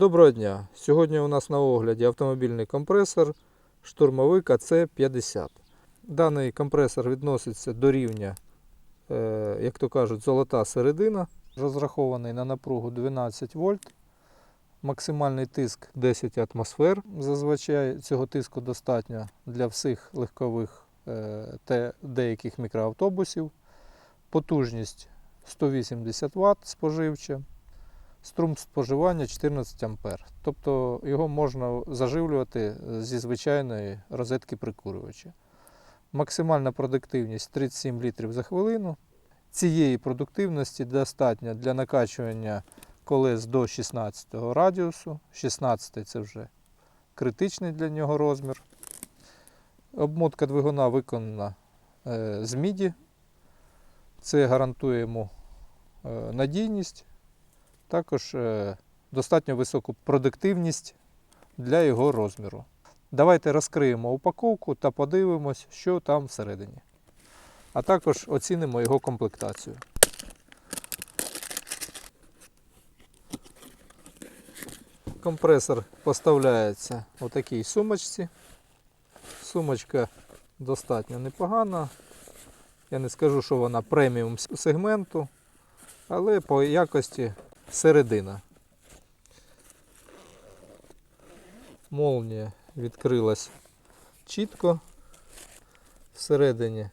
Доброго дня! Сьогодні у нас на огляді автомобільний компресор штурмовик АЦ-50. Даний компресор відноситься до рівня, е, як то кажуть, золота середина. Розрахований на напругу 12 вольт. Максимальний тиск 10 атмосфер. Зазвичай цього тиску достатньо для всіх легкових е, та деяких мікроавтобусів. Потужність 180 Вт споживча. Струм споживання 14 А. Тобто його можна заживлювати зі звичайної розетки прикурювача. Максимальна продуктивність 37 літрів за хвилину. Цієї продуктивності достатньо для накачування колес до 16 радіусу. 16 це вже критичний для нього розмір. Обмотка двигуна виконана е, з міді. Це гарантує йому е, надійність також е, достатньо високу продуктивність для його розміру. Давайте розкриємо упаковку та подивимось, що там всередині. А також оцінимо його комплектацію. Компресор поставляється у такій сумочці. Сумочка достатньо непогана. Я не скажу, що вона преміум сегменту, але по якості середина. Молнія відкрилась чітко. Всередині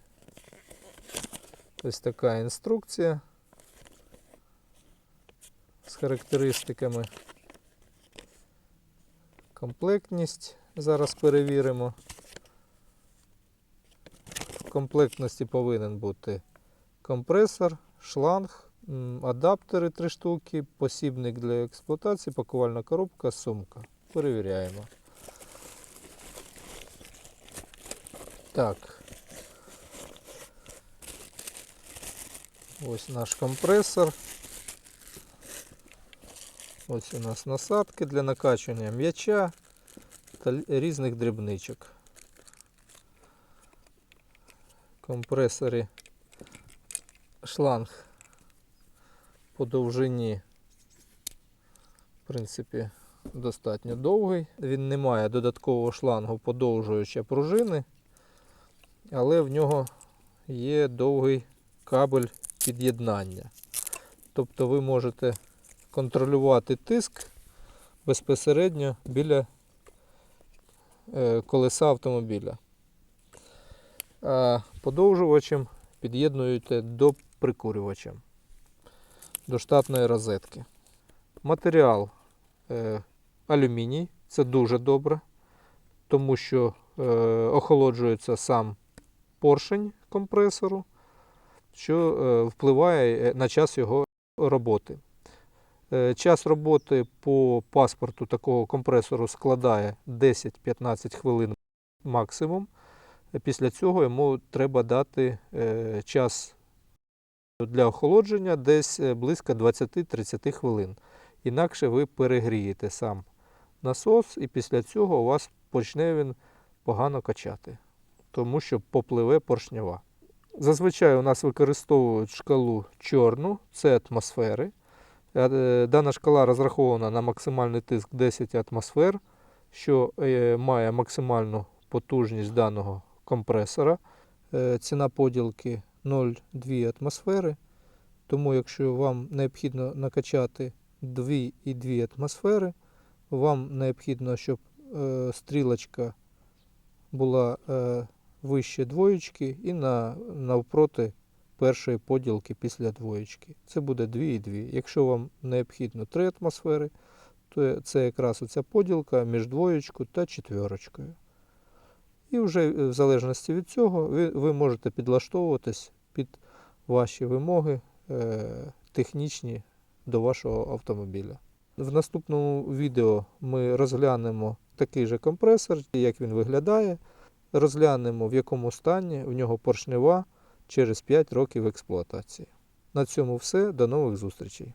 ось така інструкція з характеристиками. Комплектність зараз перевіримо. В комплектності повинен бути компресор, шланг, адаптери 3 штуки, посібник для експлуатації, пакувальна коробка, сумка. Перевіряємо. Так. Ось наш компресор. Ось у нас насадки для накачування м'яча та різних дрібничок. В компресорі шланг по довжині, в принципі, достатньо довгий. Він не має додаткового шлангу подовжуюча пружини, але в нього є довгий кабель під'єднання. Тобто ви можете контролювати тиск безпосередньо біля е, колеса автомобіля. А подовжувачем під'єднуєте до прикурювача, до штатної розетки. Матеріал е, алюміній, це дуже добре, тому що е, охолоджується сам поршень компресору, що е, впливає е, на час його роботи. Е, Час роботи по паспорту такого компресору складає 10-15 хвилин максимум. Після цього йому треба дати е, час для охолодження десь е, близько 20-30 хвилин. Інакше ви перегрієте сам насос, і після цього у вас почне він погано качати, тому що попливе поршнева. Зазвичай у нас використовують шкалу чорну, це атмосфери. Е, Дана шкала розрахована на максимальний тиск 10 атмосфер, що е, має максимальну потужність даного компресора. Е, Ціна поділки 0,2 атмосфери. Тому, якщо вам необхідно накачати 2,2 атмосфери, вам необхідно, щоб е, стрілочка була е, вище двоєчки і на, навпроти першої поділки після двоєчки. Це буде 2,2. Якщо вам необхідно 3 атмосфери, то це якраз оця поділка між двоєчкою та четверочкою. І вже е, в залежності від цього ви, ви можете підлаштовуватись під ваші вимоги е, технічні до вашого автомобіля. В наступному відео ми розглянемо такий же компресор, як він виглядає, розглянемо в якому стані в нього поршнева через 5 років експлуатації. На цьому все. До нових зустрічей.